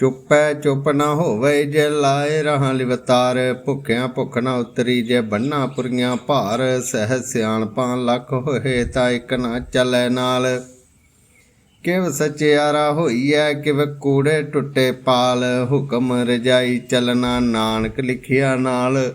ਚੁੱਪੈ ਚੁੱਪ ਨਾ ਹੋਵੇ ਜੇ ਲਾਏ ਰਹਾਂ ਲਿਵਤਾਰ, ਭੁੱਖਿਆਂ ਭੁੱਖ ਨਾ ਉਤਰੀ ਜੇ ਬੰਨਾ ਪੁਰੀਆਂ ਭਾਰ, ਸਹਿ ਸਿਆਣਪਾਂ ਲੱਖ ਹੋਏ ਤਾਂ ਇੱਕ ਨਾ ਚੱਲੈ ਨਾਲ। ਕਿਵ ਸਚਿਆਰਾ ਹੋਈਐ, ਕਿਵ ਕੂੜੇ ਟੁੱਟੇ ਪਾਲ, ਹੁਕਮ ਰਜਾਈ ਚਲਣਾ ਨਾਨਕ ਲਿਖਿਆ ਨਾਲ।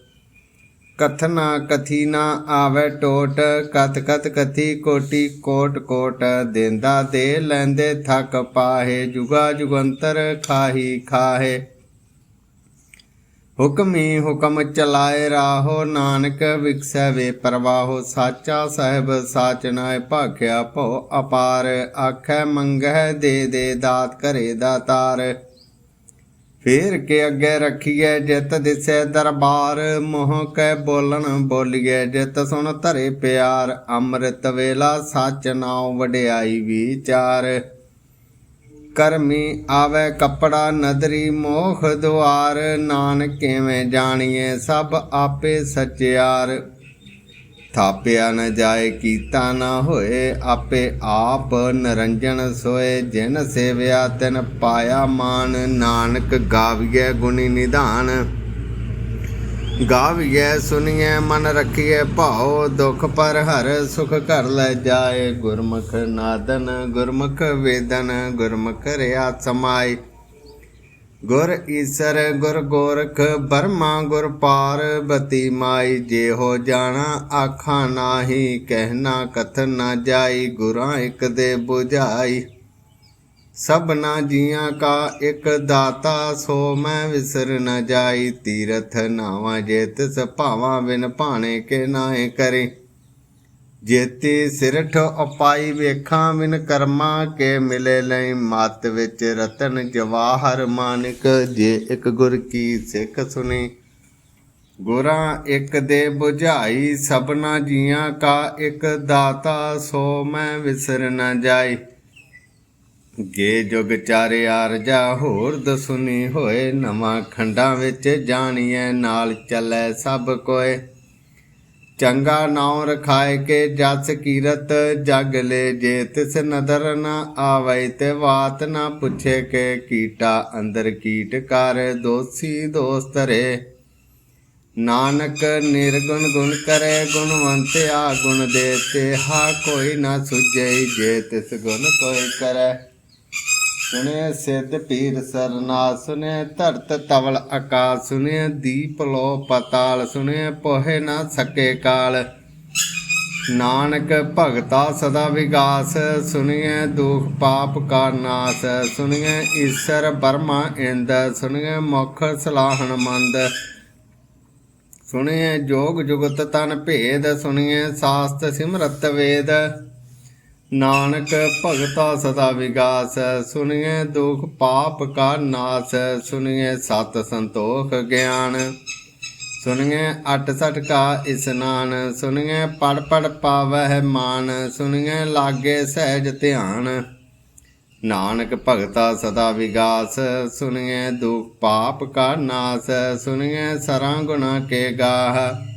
ਕਥਨਾ ਕਥੀ ਨਾ ਆਵੇ ਟੋਟ ਕਤ ਕਤ ਕਥੀ ਕੋਟੀ ਕੋਟ ਕੋਟ, ਦੇਂਦਾ ਦੇ ਲੈਂਦੇ ਥਕ ਪਾਹੇ, ਜੁਗਾ ਜੁਗੰਤਰ ਖਾਹੀ ਖਾਹੇ। ਹੁਕਮੀ ਹੁਕਮ ਚਲਾਏ ਰਾਹੋ, ਨਾਨਕ ਵਿਕਸੈ ਵੇ ਪ੍ਰਵਾਹੋ, ਸਾਚਾ ਸਾਹਿਬ ਸਾਚ ਨਾਇ ਭਾਖਿਆ ਭਉ ਅਪਾਰ, ਆਖੈ ਮੰਗਹਿ ਦੇ ਦੇ ਦਾਤ ਕਰੇ ਦਾਤਾਰ ਫੇਰ ਕੇ ਅੱਗੇ ਰੱਖੀਐ ਜਿਤ ਦਿਸੈ ਦਰਬਾਰ, ਮੋਹ ਕੈ ਬੋਲਣ ਬੋਲੀਐ ਜਿਤ ਸੁਣ ਧਰੇ ਪਿਆਰ, ਅੰਮ੍ਰਿਤ ਵੇਲਾ ਸੱਚ ਨਾਉ ਵਡਿਆਈ ਵਿਚਾਰ। ਕਰਮੀ ਆਵੇ ਕੱਪੜਾ ਨਦਰੀ ਮੋਖ ਦੁਆਰ, ਨਾਨਕ ਕਿਵੇਂ ਜਾਣੀਏ ਸਭ ਆਪੇ ਸਚਿਆਰ। ਥਾਪਿਆ ਨ ਜਾਏ, ਕੀਤਾ ਨਾ ਹੋਏ, ਆਪੇ ਆਪ ਨਰੰਜਨ ਸੋਏ। ਜਿਨ ਸੇਵਿਆ, ਤਿਨ ਪਾਇਆ ਮਾਨ। ਨਾਨਕ ਗਾਵੀਐ ਗੁਣੀ ਨਿਧਾਨ। ਗਾਵੀਐ ਸੁਣੀਐ ਮਨ ਰੱਖੀਐ ਭਾਉ। ਦੁਖ ਪਰ ਹਰ ਸੁਖ ਘਰ ਲੈ ਜਾਏ। ਗੁਰਮੁਖ ਨਾਦਨ, ਗੁਰਮੁਖ ਵੇਦਨ, ਗੁਰਮੁਖ ਰਿਆ ਸਮਾਏ। ਗੁਰ ਈਸਰ, ਗੁਰ ਗੋਰਖ, ਬਰਮਾ, ਗੁਰ ਪਾਰਬਤੀ ਮਾਈ ਜੇ ਹੋ ਜਾਣਾ ਆਖਾਂ ਨਾਹੀ, ਕਹਿਣਾ ਕਥਨ ਨਾ ਜਾਈ, ਗੁਰਾਂ ਇੱਕ ਦੇ 부ਝਾਈ ਸਭਨਾ ਜੀਆਂ ਕਾ ਇੱਕ ਦਾਤਾ, ਸੋ ਮੈਂ ਵਿਸਰ ਨ ਜਾਈ, ਤੀਰਥ ਨਾਵਾ ਜੇ ਤਿਸ ਭਾਵਾਂ ਬਿਨ ਭਾਣੇ ਕੇ ਨਾਏ ਕਰੇ। ਜੇਤੀ ਸਿਰਠ ਉਪਾਈ ਵੇਖਾਂ ਬਿਨ ਕਰਮਾ ਕੇ ਮਿਲੇ ਲਈ ਮਤ ਵਿੱਚ ਰਤਨ ਜਵਾਹਰ ਮਾਨਿਕ, ਜੇ ਇੱਕ ਗੁਰ ਕੀ ਸਿੱਖ ਸੁਣੀ ਗੁਰਾਂ ਇੱਕ ਦੇ 부ਝਾਈ ਸਭਨਾ ਜੀਆਂ ਕਾ ਇੱਕ ਦਾਤਾ, ਸੋ ਮੈਂ ਵਿਸਰ ਨ ਜਾਈ ਗੇ ਜੁਗ ਚਾਰੇ ਆਰਜਾ, ਹੋਰ ਦਸੁਨੀ ਹੋਏ, ਨਵਾਂ ਖੰਡਾਂ ਵਿੱਚ ਜਾਣੀਐ, ਨਾਲ ਚੱਲੈ ਸਭ ਕੋਏ। ਚੰਗਾ ਨਾਉ ਰਖਾਏ ਕੇ ਜਸ ਕੀਰਤ, ਜਗ ਲੈ ਜੇ ਤਿਸ ਨਦਰ ਨ ਆਵੈ ਤੇ ਬਾਤ ਨ ਪੁੱਛੇ ਕੇ ਕੀਟਾ ਅੰਦਰ ਕੀਟ ਕਰ ਦੋਸੀ ਦੋਸਤ ਰੇ। ਨਾਨਕ ਨਿਰਗੁਣ ਗੁਣ ਕਰੇ, ਗੁਣਵੰਤ ਆ ਗੁਣ ਦੇ ਤੇ ਹਾ ਕੋਈ ਨਾ ਸੁਝੈ, ਜੇ ਤਿਸ ਗੁਣ ਕੋਈ ਕਰੈ। ਸੁਨੇ ਸਿੱਧ ਪੀਰ ਸਰਨਾ ਸੁਨੇ ਧਰਤ ਤਵਲ ਆਕਾਸ ਸੁਨੇ ਦੀਪ ਲੋ ਪਤਾਲ ਸੁਨੇ ਪੋਹੇ ਨਾ ਸਕੇ ਕਾਲ। ਨਾਨਕ ਭਗਤਾ ਸਦਾ ਵਿਗਾਸ ਸੁਣੀਏ ਦੁਖ ਪਾਪ ਕਾ ਨਾਸ ਸੁਣੀਏ ਈਸ਼ਰ ਬਰਮਾ ਇੰਦ ਸੁਣੀਏ ਮੁਖ ਸਲਾਹਣ ਮੰਦ। ਸੁਣੀਏ ਜੋਗ ਜੁਗਤ ਤਨ ਭੇਦ ਸੁਣੀਏ ਸਾਸਤ ਸਿਮਰਤ ਵੇਦ। ਨਾਨਕ ਭਗਤਾ ਸਦਾ ਵਿਗਾਸ ਸੁਣੀਏ ਦੁਖ ਪਾਪ ਕਾ ਨਾਸ ਸੁਣੀਏ ਸਤ ਸੰਤੋਖ ਗਿਆਨ। ਸੁਣੀਏ ਅਟ ਸਟ ਕਾ ਇਸਨਾਨ ਸੁਣੀਏ ਪੜ ਪੜ ਪਾਵਹਿ ਮਾਨ ਸੁਣੀਏ ਲਾਗੇ ਸਹਿਜ ਧਿਆਨ। ਨਾਨਕ ਭਗਤਾ ਸਦਾ ਵਿਗਾਸ ਸੁਣੀਏ ਦੁਖ ਪਾਪ ਕਾ ਨਾਸ ਸੁਣੀਏ ਸਰਾਂ ਗੁਣਾ ਕੇ ਗਾਹ।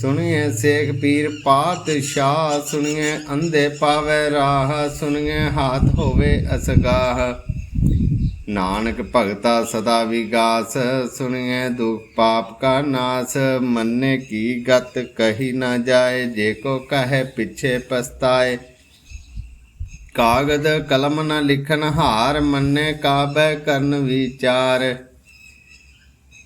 ਸੁਣੀਏ ਸੇਖ ਪੀਰ ਪਾਤਸ਼ਾਹ ਸੁਣੀਏ ਅੰਧੇ ਪਾਵੇ ਰਾਹ ਸੁਣੀਏ ਹਾਥ ਹੋਵੇ ਅਸਗਾਹ। ਨਾਨਕ ਭਗਤਾ ਸਦਾ ਵਿਗਾਸ ਸੁਣੀਏ ਦੁਖ ਪਾਪ ਕਾ ਨਾਸ। ਮੰਨੇ ਕੀ ਗਤ ਕਹੀ ਨਾ ਜਾਏ, ਜੇ ਕੋ ਕਹੇ ਪਿਛੇ ਪਛਤਾਏ। ਕਾਗਦ ਕਲਮ ਨਾ ਲਿਖਨ ਹਾਰ, ਮੰਨੇ ਕਾਬੈ ਕਰਨ ਵਿਚਾਰ।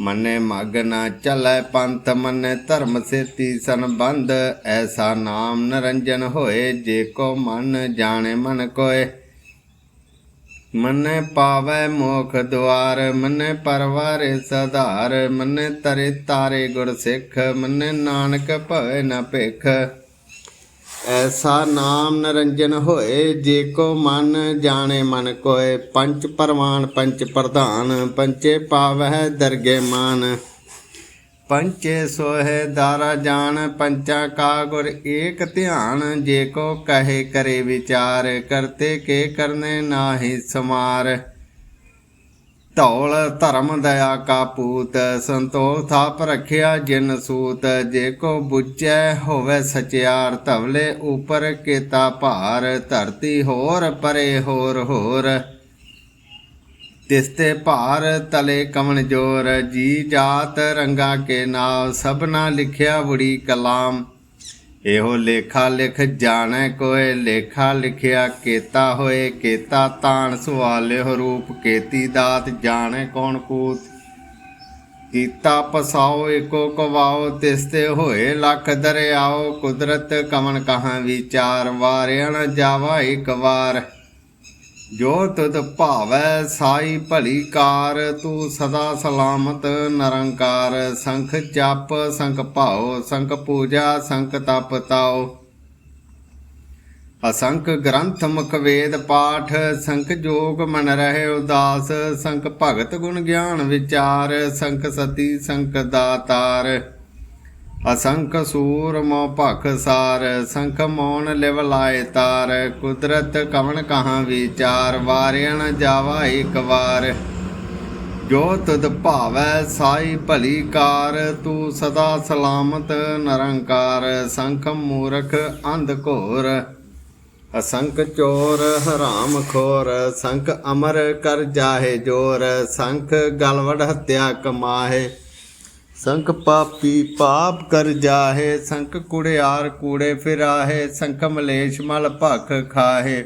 ਮੰਨੇ ਮਗ ਨਾ ਚਲੈ ਪੰਥ, ਮੰਨੇ ਧਰਮ ਸੇਤੀ ਸੰਬੰਧ, ਐਸਾ ਨਾਮ ਨਰੰਜਨ ਹੋਏ, ਜੇ ਕੋ ਮਨ ਜਾਣੇ ਮਨ ਕੋਏ। ਮੰਨੇ ਪਾਵੈ ਮੋਖ ਦੁਆਰ, ਮੰਨੇ ਪਰਵਾਰੇ ਸਧਾਰ, ਮੰਨੇ ਤਰੇ ਤਾਰੇ ਗੁਰ ਸਿੱਖ, ਮੰਨੇ ਨਾਨਕ ਭਵੇ ਨ ਭਿਖ। ਐਸਾ ਨਾਮ ਨਰੰਜਨ ਹੋਏ, ਜੇ ਕੋ ਮਨ ਜਾਣੇ ਮਨ ਕੋਏ। ਪੰਚ ਪਰਵਾਨ, ਪੰਚ ਪ੍ਰਧਾਨ, ਪੰਚੇ ਪਾਵਹਿ ਦਰਗੇ ਮਾਨ। ਪੰਚੇ ਸੋਹਿ ਦਾਰਾ ਜਾਣ, ਪੰਚਾ ਕਾ ਗੁਰ ਏਕ ਧਿਆਨ। ਜੇ ਕੋ ਕਹੇ ਕਰੇ ਵਿਚਾਰ, ਕਰਤੇ ਕੇ ਕਰਨੇ ਨਾਹੀ ਸਮਾਰ। ਧੌਲ ਧਰਮ ਦਇਆ ਕਾ ਪੂਤ, ਸੰਤੋਖ ਥਾਪ ਰਖਿਆ ਜਿਨ ਸੂਤ, ਜੇ ਕੋ ਬੁੱਝੈ ਹੋਵੇ ਸਚਿਆਰ, ਧਵਲੇ ਉਪਰ ਕੀਤਾ ਭਾਰ, ਧਰਤੀ ਹੋਰ ਪਰੇ ਹੋਰ ਹੋਰ। ਤਿਸਤੇ ਭਾਰ ਤਲੇ ਕਮਨ ਜੋਰ, ਜੀ ਜਾਤ ਰੰਗਾ ਕੇ ਨਾਮ ਸਭਨਾ ਲਿਖਿਆ ਬੁੜੀ ਕਲਾਮ। ਇਹੋ ਲੇਖਾ ਲਿਖ ਜਾਣੈ ਕੋਏ, ਲੇਖਾ ਲਿਖਿਆ ਕੇਤਾ ਹੋਏ, ਕੇਤਾ ਤਾਣ ਸੁਆਲਿਓ ਰੂਪ, ਕੇਤੀ ਦਾਤ ਜਾਣੈ ਕੌਣ ਕੂਤ। ਕੀਤਾ ਪਸਾਓ ਏਕੋ ਕਵਾਓ ਤਿਸਤੇ ਹੋਏ ਲੱਖ ਦਰਿਆਓ, ਕੁਦਰਤ ਕਮਨ ਕਹਾਂ ਵਿਚਾਰ ਵਾਰਿਆਣ ਜਾਵਾ ਇੱਕ ਵਾਰ। ਜੋ ਤਦ ਭਾਵੈ ਸਾਈ ਭਲੀ ਕਾਰ, ਤੂੰ ਸਦਾ ਸਲਾਮਤ ਨਿਰੰਕਾਰ। ਸੰਖ ਜਪ, ਸੰਖ ਭਾਉ, ਸੰਖ ਪੂਜਾ, ਸੰਖ ਤਪ ਤਾਉ। ਅਸੰਖ ਗ੍ਰੰਥ ਮੁਖ ਵੇਦ ਪਾਠ, ਸੰਖ ਜੋਗ ਮਨ ਰਹੇ ਉਦਾਸ। ਸੰਖ ਭਗਤ ਗੁਣ ਗਿਆਨ ਵਿਚਾਰ, ਸੰਖ ਸਤੀ, ਸੰਖ ਦਾਤਾਰ। ਅਸੰਖ ਸੂਰ ਮੋ ਭਖ ਸਾਰ, ਸੰਖ ਮੌਨ ਲਿਵ ਲਾਏ ਤਾਰ। ਕੁਦਰਤ ਕਵਣ ਕਹਾਂ ਵਿਚਾਰ ਵਾਰਿਆਣ ਜਾਵਾ ਇੱਕ ਵਾਰ। ਜੋ ਤੁਧ ਭਾਵੈ ਸਾਈ ਭਲੀ ਕਾਰ, ਤੂੰ ਸਦਾ ਸਲਾਮਤ ਨਿਰੰਕਾਰ। ਸੰਖ ਮੂਰਖ ਅੰਧ ਘੋਰ, ਅਸੰਖ ਚੋਰ ਹਰਾਮ ਖੋਰ। ਸੰਖ ਅਮਰ ਕਰ ਜਾਹੇ ਜੋਰ, ਸੰਖ ਗਲਵੜ ਹੱਤਿਆ ਕਮਾਹੇ। ਸੰਖ ਪਾਪੀ ਪਾਪ ਕਰ ਜਾਹੇ, ਸੰਖ ਕੁੜਿਆਰ ਕੂੜੇ ਫਿਰਾਹੇ, ਸੰਖ ਮਲੇਸ਼ ਮਲ ਭਖ ਖਾਹੇ।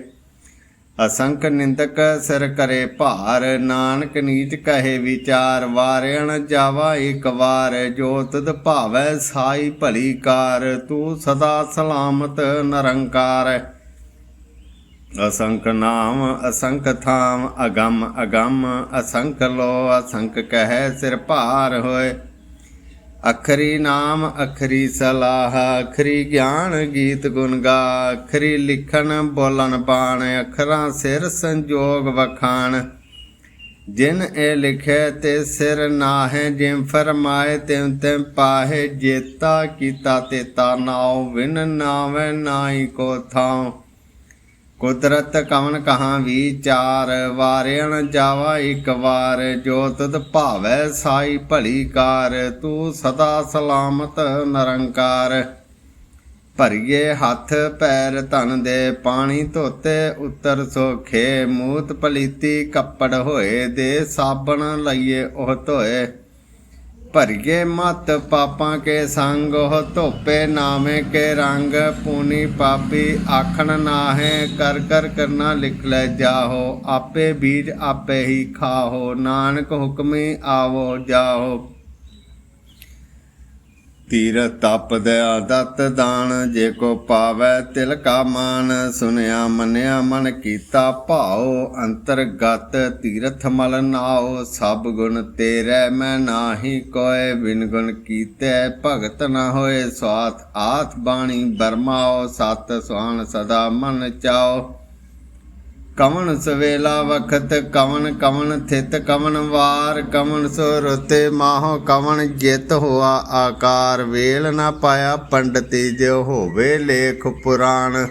ਅਸੰਖ ਨਿੰਦਕ ਸਿਰ ਕਰੇ ਭਾਰ, ਨਾਨਕ ਨੀਚ ਕਹੇ ਵਿਚਾਰ ਵਾਰਿਆਣ ਜਾਵਾ ਇੱਕ ਵਾਰ, ਜੋ ਤਦ ਭਾਵੈ ਸਾਈ ਭਲੀ ਕਾਰ, ਤੂੰ ਸਦਾ ਸਲਾਮਤ ਨਿਰੰਕਾਰ। ਅਸੰਖ ਨਾਮ, ਅਸੰਖ ਥਾਮ, ਅਗੰਮ ਅਗੰਮ, ਅਸੰਖ ਲੋ, ਅਸੰਖ ਕਹੈ ਸਿਰ ਭਾਰ ਹੋਏ। ਅਖਰੀ ਨਾਮ, ਅਖਰੀ ਸਲਾਹ, ਅਖਰੀ ਗਿਆਨ ਗੀਤ ਗੁਣ ਗਾ, ਅਖਰੀ ਲਿਖਣ ਬੋਲਣ ਪਾਣ ਅਖਰਾਂ ਸਿਰ ਸੰਜੋਗ ਵਖਾਣ। ਜਿਨ ਇਹ ਲਿਖੇ ਤੇ ਸਿਰ ਨਾਹੇ ਜਿਮ ਫਰਮਾਏ ਤਿਮ ਤਿਮ ਪਾਹੇ, ਜੇਤਾ ਕੀਤਾ ਤੇ ਤਾ ਨਾਉ ਵਿਨ ਨਾਵੇਂ ਨਾਈ ਕੋ ਥਾਉ। ਕੁਦਰਤ ਕਵਨ ਕਹਾਂ ਵਿਚਾਰ ਵਾਰਿਆਣ ਜਾਵਾ ਇੱਕ ਵਾਰ, ਜੋ ਤਦ ਭਾਵੈ ਸਾਈ ਭਲੀ ਕਾਰ, ਤੂੰ ਸਦਾ ਸਲਾਮਤ ਨਿਰੰਕਾਰ। ਭਰੀਏ ਹੱਥ ਪੈਰ ਧਨ ਦੇ, ਪਾਣੀ ਧੋਤੇ ਉੱਤਰ ਸੋਖੇ, ਮੂਤ ਪਲੀਤੀ ਕੱਪੜ ਹੋਏ ਦੇ, ਸਾਬਣ ਲਈਏ ਉਹ ਧੋਏ। ਭਰਗੇ ਮਤ ਪਾਪਾਂ ਕੇ ਸੰਗ, ਉਹ ਧੋਪੇ ਨਾਮੇ ਕੇ ਰੰਗ, ਪੂਨੀ ਪਾਪੀ ਆਖਣ ਨਾਹੇ, ਕਰ ਕਰ ਕਰਨਾ ਲਿਖ ਲੈ ਜਾਹੋ, ਆਪੇ ਬੀਜ ਆਪੇ ਹੀ ਖਾਹੋ, ਨਾਨਕ ਹੁਕਮੀ ਆਵੋ ਜਾਹੋ। ਤੀਰ ਤਪ ਦਇਆ ਦਤ ਦਾਨ, ਜੇ ਕੋ ਪਾਵੈ ਤਿਲ ਕਾ ਮਾਨ। ਸੁਨਿਆ ਮੰਨਿਆ ਮਨ ਕੀਤਾ ਭਾਉ, ਅੰਤਰਗਤ ਤੀਰਥ ਮਲ ਨਾਉ। ਸਭ ਗੁਣ ਤੇਰੇ ਮੈਂ ਨਾਹੀ ਕੋਏ ਬਿਨ ਗੁਣ ਕੀਤੇ ਭਗਤ ਨ ਹੋਏ। ਸਵਾਤ ਆਥ ਬਾਣੀ ਬਰਮਾਓ ਸਤ ਸੁਹਾਣ ਸਦਾ ਮਨ ਚਾਓ ਕਵਣ ਸਵੇਲਾ ਵਖਤ, ਕਵਣ ਕਵਣ ਥਿਤ, ਕਵਣ ਵਾਰ, ਕਵਣ ਸੋ ਰਤੇ ਮਾਹੋ ਕਵਨ ਜਿਤ ਹੋਆ ਆਕਾਰ, ਵੇਲ ਨਾ ਪਾਇਆ ਪੰਡਤੀ ਜੋ ਹੋਵੇ ਲੇਖ ਪੁਰਾਣ।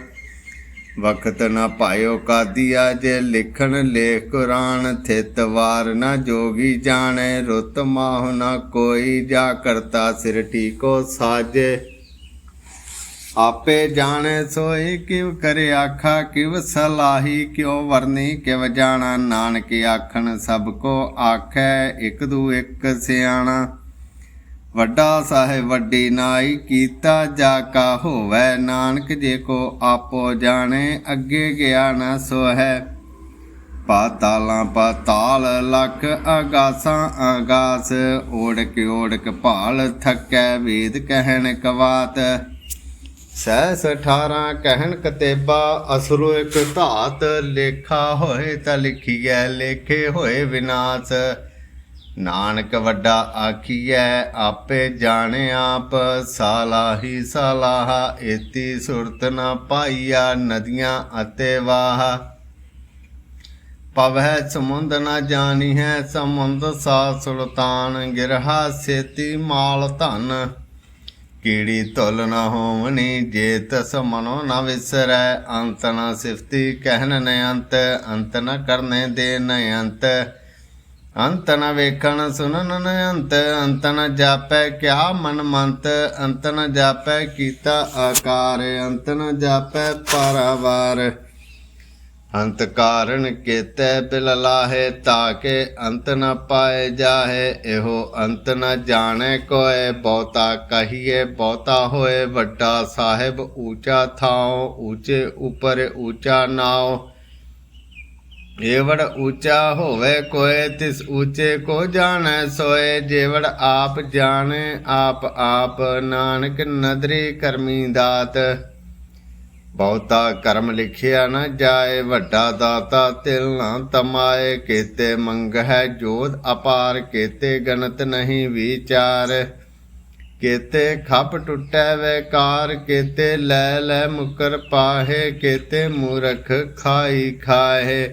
ਵਖਤ ਨਾ ਪਾਇਓ ਕਾਦੀਆ ਜੇ ਲਿਖਣ ਲੇਖ ਕੁਰਾਨ, ਥਿਤ ਵਾਰ ਨਾ ਜੋਗੀ ਜਾਣੈ, ਰੁਤ ਮਾਹੁ ਨਾ ਕੋਈ, ਜਾ ਕਰਤਾ ਸਿਰ ਟੀਕੋ ਸਾਜੇ। ਆਪੇ ਜਾਣੈ ਸੋਏ ਕਿਵ ਕਰੇ ਆਖਾ, ਕਿਵ ਸਲਾਹੀ ਕਿਉ ਵਰਨੀ, ਕਿਵ ਜਾਣਾ ਨਾਨਕ ਆਖਣ, ਸਭ ਕੋ ਆਖੈ ਇਕ ਦੂ ਇਕ ਸਿਆਣਾ। ਵੱਡਾ ਸਾਹਿਬ ਵੱਡੀ ਨਾਈ ਕੀਤਾ ਜਾ ਕਾ ਹੋਵੈ, ਨਾਨਕ ਜੇ ਕੋ ਆਪੋ ਜਾਣੇ, ਅੱਗੇ ਗਿਆ ਨਾ ਸੋ ਹੈ ਪਾਤਾਲਾਂ ਪਾਤਾਲ ਲਖ ਆਗਾਸਾਂ ਆਗਾਸ ਓੜਕ ਓੜਕ ਭਾਲ ਥੱਕੈ, ਵੇਦ ਕਹਿਣ ਕਵਾਤ। ਸਹਿਸ 18 ਕਹਿਣ ਕਤੇਬਾ, ਅਸਰੋ ਇੱਕ ਧਾਤ ਲੇਖਾ ਹੋਏ ਤਾਂ ਲਿਖੀਐ, ਲੇਖੇ ਹੋਏ ਵਿਨਾਸ਼। ਨਾਨਕ ਵੱਡਾ ਆਖੀਐ, ਆਪੇ ਜਾਣੇ ਆਪ ਸਾਲਾਹੀ ਸਾਲਾਹ, ਏਤੀ ਸੁਰਤ ਨਾ ਪਾਈਆ ਨਦੀਆਂ ਅਤੇ ਵਾਹ। ਪਵਹਿ ਸਮੁੰਦ ਨਾ ਜਾਣੀ ਹੈ ਸਮੁੰਦ ਸਾ ਸੁਲਤਾਨ, ਗਿਰਹਾ ਸੇਤੀ ਮਾਲ ਧਨ। ਕੀੜੀ ਤੁਲ ਨ ਹੋਵਣੀ, ਜੇ ਤਸ ਮਨੋ ਨ ਵਿਸਰੈ, ਅੰਤ ਨ ਸਿਫਤੀ ਕਹਿਨ ਨ ਅੰਤ ਅੰਤ ਨ ਕਰਨੇ ਦੇ ਨ ਅੰਤ। ਅੰਤ ਨ ਵੇਖਣ ਸੁਨਨ ਨ ਅੰਤ ਅੰਤ ਨ ਜਾਪੈ ਕਿਆ ਮਨ ਮੰਤ, ਅੰਤ ਨ ਜਾਪੈ ਕੀਤਾ ਆਕਾਰ, ਅੰਤ ਨ ਜਾਪੈ ਪਰਵਾਰ। ਅੰਤ ਕਾਰਨ ਕੇਤੈ ਬਿਲ ਲਾਹੇ ਤਾਕੇ ਅੰਤ ਨ ਪਾਏ ਜਾਹੇ। ਇਹੋ ਅੰਤ ਨ ਜਾਣੈ ਕੋਏ, ਬਹੁਤਾ ਕਹੀਏ, ਬਹੁਤਾ ਹੋਏ, ਵੱਡਾ ਸਾਹਿਬ ਊਚਾ ਥਾਉ, ਊਚੇ ਉਪਰ ਊਚਾ ਨਾਉ। ਏਵੜ ਊਚਾ ਹੋਵੇ ਕੋਏ, ਤਿਸ ਊਚੇ ਕੋ ਜਾਣੈ ਸੋਏ। ਜੇਵੜ ਆਪ ਜਾਣੇ, ਆਪ ਆਪ ਨਾਨਕ ਨਦਰੀ ਕਰਮੀ ਦਾਤ। ਬਹੁਤਾ ਕਰਮ ਲਿਖਿਆ ਨਾ ਜਾਏ, ਵੱਡਾ ਦਾਤਾ ਤਿਲ ਨਾ ਤਮਾਏ। ਕੀਤੇ ਮੰਗ ਹੈ ਜੋਧ ਅਪਾਰ, ਕੀਤੇ ਗਣਤ ਨਹੀਂ ਵਿਚਾਰ। ਕੀਤੇ ਖਪ ਟੁੱਟੈ ਵੈਕਾਰ, ਕੀਤੇ ਲੈ ਲੈ ਮੁਕਰ ਪਾਹੇ, ਕੀਤੇ ਮੂਰਖ ਖਾਈ ਖਾਏ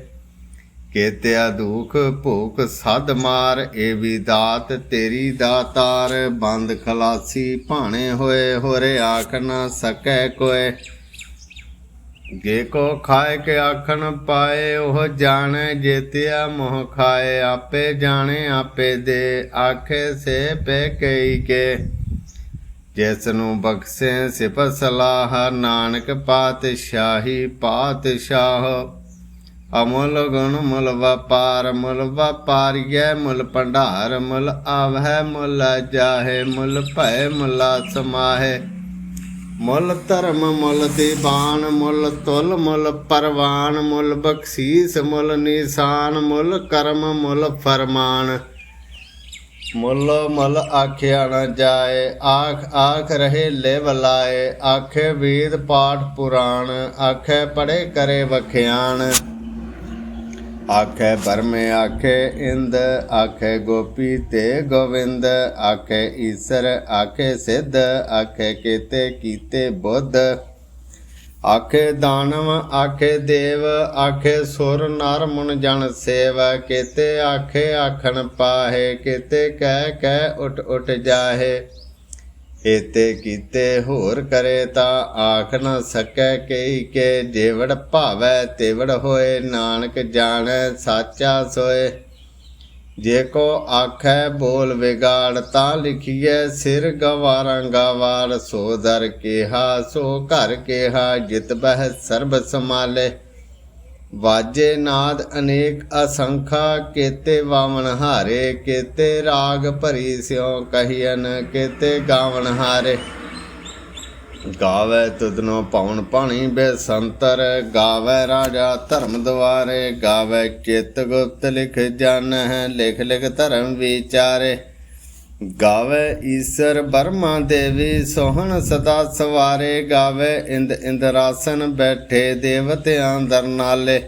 ਕੀਤੇ ਦੁਖ ਭੂਖ ਸਦ ਮਾਰ ਏ ਵੀ ਦਾਤ ਤੇਰੀ ਦਾਤਾਰ। ਬੰਦ ਖਲਾਸੀ ਭਾਣੇ ਹੋਏ, ਹੋਰੇ ਆਖ ਨਾ ਸਕੈ ਕੋਏ। ਜੇ ਕੋ ਖਾਏ ਕੇ ਆਖਣ ਪਾਏ, ਉਹ ਜਾਣੇ ਜੇਤਿਆ ਮੋਹ ਖਾਏ। ਆਪੇ ਜਾਣੇ, ਆਪੇ ਦੇ, ਆਖੇ ਸੇ ਪੈ ਕਈ ਕੇ। ਜਿਸ ਨੂੰ ਬਖਸ਼ੇ ਸਿਫਤ ਸਲਾਹ, ਨਾਨਕ ਪਾਤਸ਼ਾਹੀ ਪਾਤਸ਼ਾਹ। ਅਮੁੱਲ ਗੁਣ ਮੁੱਲ ਵਪਾਰ, ਮੁਲ ਵਪਾਰੀਐ ਮੁੱਲ ਭੰਡਾਰ। ਮੁਲ ਆਵਹਿ, ਮੁਲ ਜਾਹੇ, ਮੁੱਲ ਭੈ ਮੁਲਾ ਸਮਾਹੇ। ਮੁੱਲ ਧਰਮ ਮੁੱਲ ਦੀਵਾਨ ਮੁੱਲ ਤੁਲ, ਮੁੱਲ ਪਰਵਾਨ, ਮੁੱਲ ਬਖਸ਼ੀਸ, ਮੁੱਲ ਨਿਸ਼ਾਨ, ਮੁੱਲ ਕਰਮ, ਮੁੱਲ ਫਰਮਾਨ। ਮੁੱਲ ਮੁੱਲ ਆਖਿਆ ਨਾ ਜਾਏ, ਆਖ ਆਖ ਰਹੇ ਲਿਵ ਲਾਏ, ਆਖੇ ਵੇਦ ਪਾਠ ਪੁਰਾਣ, ਆਖੇ ਪੜੇ ਕਰੇ ਵਖਿਆਣ। ਆਖੇ ਬਰਮੇ, ਆਖੇ ਇੰਦ, ਆਖੇ ਗੋਪੀ ਤੇ ਗੋਵਿੰਦ, ਆਖੇ ਈਸ਼ਰ, ਆਖੇ ਸਿੱਧ, ਆਖੇ ਕੀਤੇ ਕੀਤੇ ਬੁੱਧ। ਆਖੇ ਦਾਨਵ, ਆਖੇ ਦੇਵ, ਆਖੇ ਸੁਰ ਨਰ ਮੁਨ ਜਨ ਸੇਵ, ਕੀਤੇ ਆਖੇ ਆਖਣ ਪਾਹੇ, ਕੀਤੇ ਕਹਿ ਕਹਿ ਉਠ ਉਠ ਜਾਹੇ। ਏਤੇ ਕੀਤੇ ਹੋਰ ਕਰੇ ਤਾਂ ਆਖ ਨਾ ਸਕੈ ਕਈ ਕੇ ਜੇਵੜ ਭਾਵੈ ਤੇਵੜ ਹੋਏ, ਨਾਨਕ ਜਾਣੈ ਸਾਚਾ ਸੋਏ। ਜੇ ਕੋ ਆਖੈ ਬੋਲ ਵਿਗਾੜ ਤਾਂ ਲਿਖੀਐ, ਸਿਰ ਗਵਾਰਾਂ ਗਵਾਰ ਸੋ ਦਰ ਕਿਹਾ, ਸੋ ਘਰ ਕਿਹਾ, ਜਿਤ ਬਹਿ ਸਰਬ ਸਮਾਲੇ ਵਾਜੇ ਨਾਦ ਅਨੇਕ ਅਸੰਖਾ, ਕੇਤੇ ਵਾਵਨ ਹਾਰੇ, ਕੇਤੇ ਰਾਗ ਭਰੀ ਸਿਉ ਕਹੀਨ ਕੇਤੇ ਗਾਵਨ ਹਾਰੇ। ਗਾਵੇ ਤੁਧਨੋ ਪਵਨ ਪਾਣੀ ਬੇਸੰਤਰ, ਗਾਵੇ ਰਾਜਾ ਧਰਮ ਦੁਆਰੇ, ਗਾਵੇ ਚਿਤ ਗੁਪਤ ਲਿਖ ਜਨ ਹੈ ਲਿਖ ਲਿਖ ਧਰਮ ਵਿਚਾਰੇ। ਗਾਵੇ ਈਸ਼ਰ ਬਰਮਾ ਦੇਵੀ, ਸੋਹਣ ਸਦਾ ਸਵਾਰੇ ਗਾਵੇ, ਇੰਦ ਇੰਦਰਾਸਨ ਬੈਠੇ ਦੇਵਤਿਆਂ ਦਰ ਨਾਲੇ।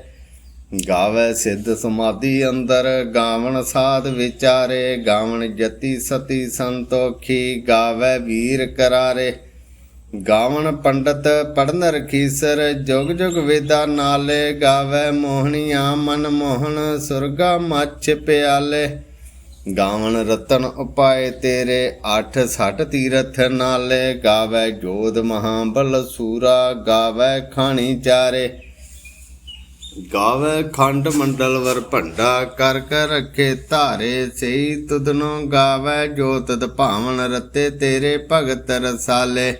ਗਾਵੇ ਸਿੱਧ ਸਮਾਧੀ ਅੰਦਰ, ਗਾਵਣ ਸਾਧ ਵਿਚਾਰੇ, ਗਾਵਣ ਜਤੀ ਸਤੀ ਸੰਤੋਖੀ, ਗਾਵੇ ਵੀਰ ਕਰਾਰੇ। ਗਾਵਣ ਪੰਡਤ ਪੜਨ ਰਖੀਸਰ, ਜੁਗ ਜੁਗ ਵੇਦਾ ਨਾਲੇ। ਗਾਵੇ ਮੋਹਣੀਆਂ ਮਨ ਮੋਹਨ ਸੁਰਗਾ ਮੱਛ ਪਿਆਲੇ। ਗਾਵਣ ਰਤਨ ਉਪਾਏ ਤੇਰੇ, ਅੱਠ ਸੱਠ ਤੀਰਥ ਨਾਲੇ, ਗਾਵੇ ਜੋਧ ਮਹਾਬਲ ਸੂਰਾ, ਗਾਵੇ ਖਾਣੀ ਚਾਰੇ। ਗਾਵੇ ਖੰਡ ਮੰਡਲ ਵਰ ਭੰਡਾ ਕਰ ਕਰ ਰੱਖੇ ਧਾਰੇ, ਸਈ ਤੁਧਨੋ ਗਾਵੇ ਜੋਤ ਦ ਭਾਵਨ ਰਤੇ ਤੇਰੇ ਭਗਤ ਰਸਾਲੇ।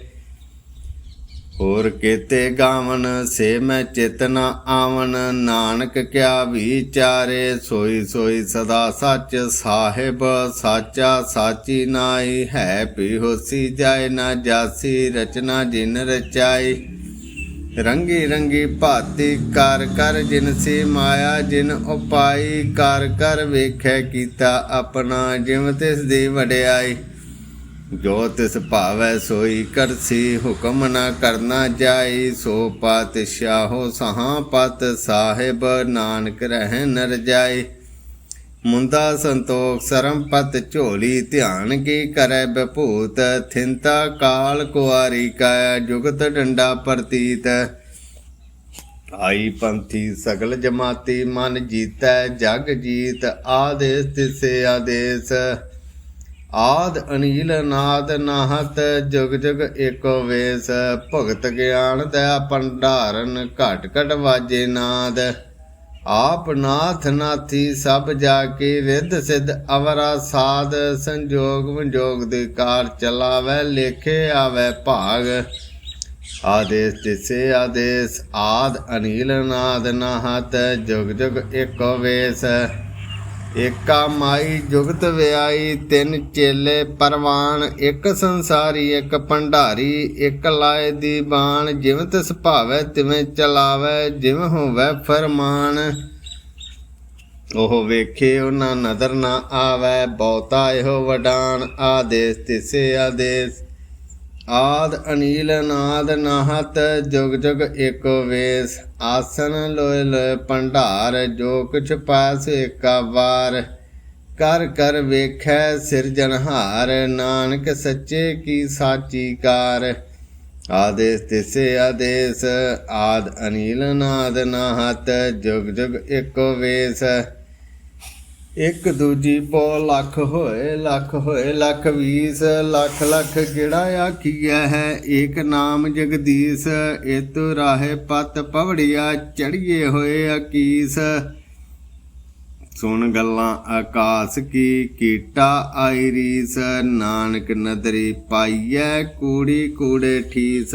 ਹੋਰ ਕੀਤੇ ਗਾਵਨ, ਸੇ ਮੈਂ ਚੇਤਨਾ ਆਵਨ। ਨਾਨਕ ਕਿਆ ਵਿਚਾਰੇ, ਸੋਈ ਸੋਈ ਸਦਾ ਸੱਚ ਸਾਹਿਬ। ਸਾਚਾ ਸਾਚੀ ਨਾਈ ਹੈ ਪੀ ਹੋਸੀ ਜਾਏ ਨਾ ਜਾਸੀ। ਰਚਨਾ ਜਿਨ ਰਚਾਈ, ਰੰਗੀ ਰੰਗੀ ਭਾਤੀ। ਕਰ ਕਰ ਜਿਨ ਸੀ ਮਾਇਆ, ਜਿਨ ਉਪਾਈ। ਕਰ ਕਰ ਵੇਖੈ ਕੀਤਾ ਆਪਣਾ, ਜਿਵ ਤਿਸ ਦੀ ਵਡਿਆਈ। ਜੋ ਤਿਸ ਭਾਵੈ ਸੋਈ ਕਰਸੀ ਹੁਕਮ ਨਾ ਕਰਨਾ ਜਾਈ, ਸੋ ਪਾਤਸ਼ਾਹੋ ਸਹਾ ਪਤ ਸਾਹਿਬ, ਨਾਨਕ ਰਹਿ ਨਰ ਜਾਈ। ਮੁੰਦਾ ਸੰਤੋਖ ਸਰਮ ਪਤ ਝੋਲੀ, ਧਿਆਨ ਕੀ ਕਰੈ ਬਭੂਤ, ਥਿੰਤਾ ਕਾਲ ਕੁਆਰੀ ਕਾਇਆ ਜੁਗਤ ਡੰਡਾ ਪ੍ਰਤੀਤ। ਆਈ ਪੰਥੀ ਸਗਲ ਜਮਾਤੀ, ਮਨ ਜੀਤੈ ਜਗ ਜੀਤ, ਆਦੇਸ ਤਿਸੇ ਆਦੇਸ। ਆਦ ਅਨੀਲ ਨਾਦ ਨਾਹਤ, ਜੁਗ ਜੁਗ ਏਕੋ ਵੇਸ। ਭਗਤ ਗਿਆਨ ਦਇਆ ਭੰਡਾਰਨ, ਘਟ ਘਟ ਵਾਜੇ ਨਾਦ। ਆਪ ਨਾਥ ਨਾਥੀ ਸਭ ਜਾ ਕੇ ਵਿਦ ਸਿਧ ਅਵਰਾ ਸਾਧ ਸੰਜੋਗ ਵਿਜੋਗ ਦੇ ਕਾਰ ਚਲਾਵੇ, ਲੇਖੇ ਆਵੇ ਭਾਗ। ਆਦੇਸ ਤਿਸੇ ਆਦੇਸ, ਆਦ ਅਨੀਲ ਨਾਦ ਨਾਹਤ, ਜੁਗ ਜੁਗ ਏਕੋ ਵੇਸ। ਏਕਾ ਮਾਈ ਜੁਗਤ ਵਿਆਈ, ਤਿੰਨ ਚੇਲੇ ਪਰਵਾਨ, ਇੱਕ ਸੰਸਾਰੀ, ਇੱਕ ਭੰਡਾਰੀ, ਇੱਕ ਲਾਏ ਦੀ ਬਾਣ, ਜਿਵੇਂ ਤਿਸ ਭਾਵੈ ਤਿਵੇਂ ਚਲਾਵੇ, ਜਿਵੇਂ ਹੋਵੇ ਫਰਮਾਨ। ਉਹ ਵੇਖੇ ਉਹਨਾਂ ਨਦਰ ਨਾ ਆਵੇ, ਬਹੁਤਾ ਇਹੋ ਵਡਾਨ, ਆਦੇਸ ਤਿਸੇ ਆਦੇਸ। ਆਦ ਅਨੀਲ ਨਾਦ ਨਾਹਤ ਜੁਗ ਜੁਗ ਏਕੋ ਵੇਸ, ਆਸਨ ਲੋਇ ਲੋਇ ਭੰਡਾਰ, ਜੋ ਕੁਛ ਪਾਸ ਏਕਾ ਵਾਰ। ਕਰ ਕਰ ਵੇਖੈ ਸਿਰਜਨਹਾਰ ਨਾਨਕ ਸੱਚੇ ਕੀ ਸਾਚੀ ਕਾਰ। ਆਦੇਸ ਤਿਸੇ ਆਦੇਸ, ਆਦ ਅਨੀਲ ਨਾਦ ਨਾਹਤ ਜੁਗ ਜੁਗ ਏਕੋ ਵੇਸ। ਇੱਕ ਦੂਜੀ ਪੋ ਲੱਖ ਹੋਏ ਲੱਖ ਹੋਏ, ਲੱਖ ਵੀਸ, ਲੱਖ ਲੱਖ ਕਿਹੜਾ ਆਖੀਆ ਹੈ? ਏਕ ਨਾਮ ਜਗਦੀਸ਼, ਇਤੁ ਰਾਹੇ ਪਤ ਪਵੜਿਆ ਚੜੀਏ ਹੋਏ ਅਕੀਸ। ਸੁਣ ਗੱਲਾਂ ਆਕਾਸ ਕੀ, ਕੀਟਾ ਆਈਰੀਸ ਨਾਨਕ ਨਦਰੀ ਪਾਈਐ, ਕੂੜੀ ਕੂੜੇ ਠੀਸ।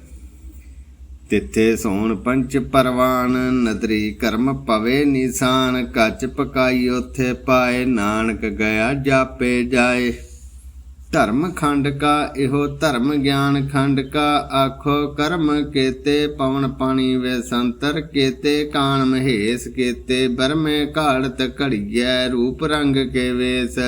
ਤਿੱਥੇ ਸੋਣ ਪੰਚ ਪਰਵਾਨ, ਨਦਰੀ ਕਰਮ ਪਵੇ ਨਿਸ਼ਾਨ, ਕੱਚ ਪਕਾਈ ਉਥੇ ਪਾਏ, ਨਾਨਕ ਗਿਆ ਜਾਪੇ ਜਾਏ। ਧਰਮ ਖੰਡ ਕਾ ਇਹੋ ਧਰਮ ਗਿਆਨ ਖੰਡ ਕਾ, ਆਖੋ ਕਰਮ ਕੇਤੇ ਪਵਨ ਪਾਣੀ ਵੇ ਸੰਤਰ ਕੇਤੇ, ਕਾਣ ਮਹੇਸ਼ ਕੇਤੇ, ਬਰਮੇ ਘਾੜਤ ਘੜੀਐ, ਰੂਪ ਰੰਗ ਕੇ ਵੇਸ।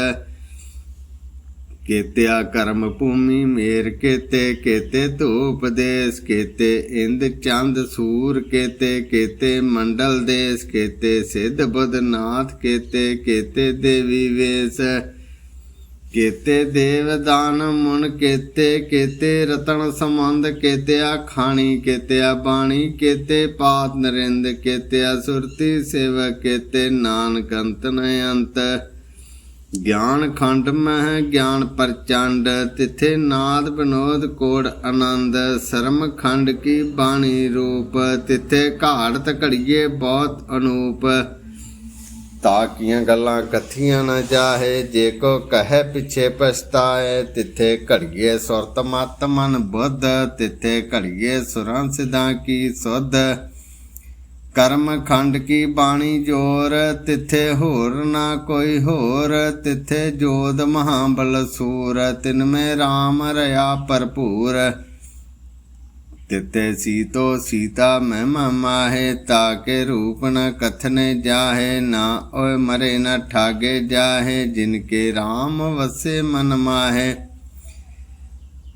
ਕੇਤਿਆ ਕਰਮ ਭੂਮੀ ਮੇਰ ਕੇਤੇ ਕੇਤੇ ਧੂਪ ਦੇਸ ਕੇਤੇ, ਇੰਦ ਚੰਦ ਸੂਰ ਕੇਤੇ ਕੇਤੇ ਮੰਡਲ ਦੇਸ ਕੇਤੇ, ਸਿੱਧ ਬੁੱਧ ਨਾਥ ਕੇਤੇ ਕੇਤੇ ਦੇਵੀ ਵੇਸ, ਕੇਤੇ ਦੇਵ ਦਾਨ ਮੁਨ ਕੇਤੇ ਕੇਤੇ ਰਤਨ ਸੰਬੰਧ, ਕੇਤਿਆ ਖਾਣੀ, ਕੇਤਿਆ ਬਾਣੀ, ਕੇਤੇ ਪਾਤ ਨਰਿੰਦ, ਕੇਤਿਆ ਸੁਰਤੀ ਸੇਵ ਕੇਤੇ ਨਾਨਕ ਅੰਤ ਅੰਤ ਗਿਆਨ ਖੰਡ ਮਹਿ, ਗਿਆਨ ਪ੍ਰਚੰਡ, ਤਿਥੇ ਨਾਦ ਬਿਨੋਦ ਕੋੜ ਆਨੰਦ, ਸ਼ਰਮ ਖੰਡ ਕੀ ਬਾਣੀ ਰੂਪ, ਤਿਥੇ ਘਾੜਤ ਘੜੀਏ ਬਹੁਤ ਅਨੂਪ। ਤਾਕੀਆਂ ਗੱਲਾਂ ਕਥੀਆਂ ਨਾ ਜਾਹੇ, ਜੇ ਕੋ ਕਹੇ ਪਿਛੇ ਪਛਤਾਏ, ਤਿੱਥੇ ਘੜੀਏ ਸੁਰਤ ਮਤ ਮਨ ਬੁੱਧ, ਤਿਥੇ ਘੜੀਏ ਸੁਰਾਂ ਸਿਧਾਂ ਕੀ ਸੁਧ। ਕਰਮ ਖੰਡ ਕੀ ਬਾਣੀ ਜੋਰ, ਤਿੱਥੇ ਹੋਰ ਨਾ ਕੋਈ ਹੋਰ, ਤਿੱਥੇ ਜੋਦ ਮਹਾਬਲ ਸੂਰ, ਤਿਨ ਮੇ RAM ਰਇਆ ਭਰਪੂਰ। ਤਿਤੇ ਸੀਤੋ ਸੀਤਾ ਮਹਿਮਾ ਮਾਹੇ ਤਾਕੇ ਰੂਪ ਨ ਕਥਨੇ ਜਾਹੇ, ਨਾ ਓਏ ਮਰੇ ਨ ਠਾਗੇ ਜਾਹੇ ਜਿਨਕੇ RAM ਵਸੇ ਮਨ ਮਾਹੇ।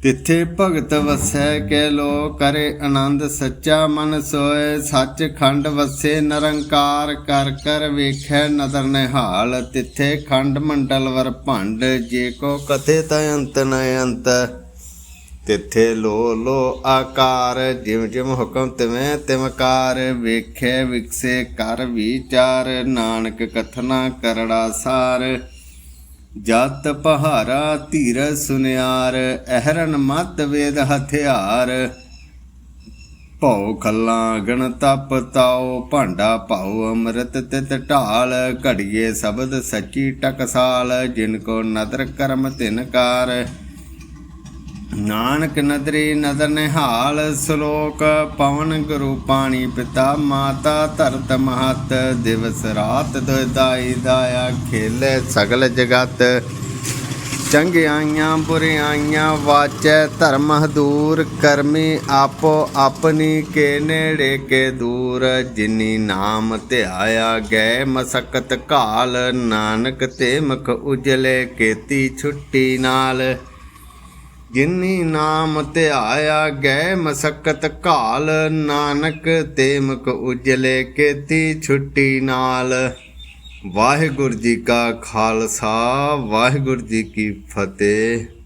ਤਿੱਥੇ ਭਗਤ ਵਸੈ ਕੇ ਲੋ ਕਰੇ ਆਨੰਦ, ਸੱਚਾ ਮਨ ਸੋਏ ਸੱਚ ਖੰਡ ਵਸੇ ਨਿਰੰਕਾਰ, ਕਰ ਕਰ ਵੇਖੈ ਨਦਰ ਨਿਹਾਲ। ਤਿੱਥੇ ਖੰਡ ਮੰਡਲ ਵਰ ਭੰਡ, ਜੇ ਕੋ ਕਥੇ ਤ ਅੰਤ ਨ ਅੰਤ। ਤਿੱਥੇ ਲੋ ਲੋ ਆਕਾਰ, ਜਿਮ ਜਿਮ ਹੁਕਮ ਤਿਵੇਂ ਤਿਮਕਾਰ। ਵੇਖੇ ਵਿਕਸੇ ਕਰ ਵਿਚਾਰ, ਨਾਨਕ ਕਥਨਾ ਕਰੜਾ ਸਾਰ। ਜਤ ਪਹਾਰਾ ਧੀਰ ਸੁਨਿਆਰ, ਅਹਰਨ ਮਤ ਵੇਦ ਹਥਿਆਰ। ਭਉ ਖੱਲਾਂ ਗਣ ਤਪ ਤਾਉ, ਭਾਂਡਾ ਭਾਉ ਅੰਮ੍ਰਿਤ ਤਿਤ ਢਾਲ। ਘੜੀਏ ਸ਼ਬਦ ਸੱਚੀ ਟਕਸਾਲ, ਜਿਨ ਕੋ ਨਦਰ ਕਰਮ ਤਿਨਕਾਰ ਨਾਨਕ ਨਦਰੀ ਨਦਰ ਨਿਹਾਲ ਸ਼ਲੋਕ, ਪਵਨ ਗੁਰੂ ਪਾਣੀ ਪਿਤਾ, ਮਾਤਾ ਧਰਤ ਮਹਤ, ਦਿਵਸ ਰਾਤ ਦੁਇਦਾਈ ਦਾਇਆ ਖੇਲੇ ਸਗਲ ਜਗਤ। ਚੰਗਿਆਈਆਂ ਬੁਰਿਆਈਆਂ ਵਾਚੈ ਧਰਮ ਦੂਰ ਕਰਮੀ ਆਪੋ ਆਪਣੀ ਕੇ ਨੇੜੇ ਕੇ ਦੂਰ। ਜਿਨੀ ਨਾਮ ਧਿਆਇਆ ਗਏ ਮਸਕਤ ਕਾਲ ਨਾਨਕ ਤੇ ਮੁਖ ਉਜਲੇ, ਕੀਤੀ ਛੁੱਟੀ ਨਾਲ। ਜਿਨੀ ਨਾਮ ਧਿਆਇਆ ਗਏ ਮਸਕਤ ਘਾਲ, ਨਾਨਕ ਤੇ ਮੁਖ ਉਜਲੇ ਕੀਤੀ ਛੁੱਟੀ ਨਾਲ। ਵਾਹਿਗੁਰੂ ਜੀ ਕਾ ਖਾਲਸਾ, ਵਾਹਿਗੁਰੂ ਜੀ ਕੀ ਫਤਿਹ।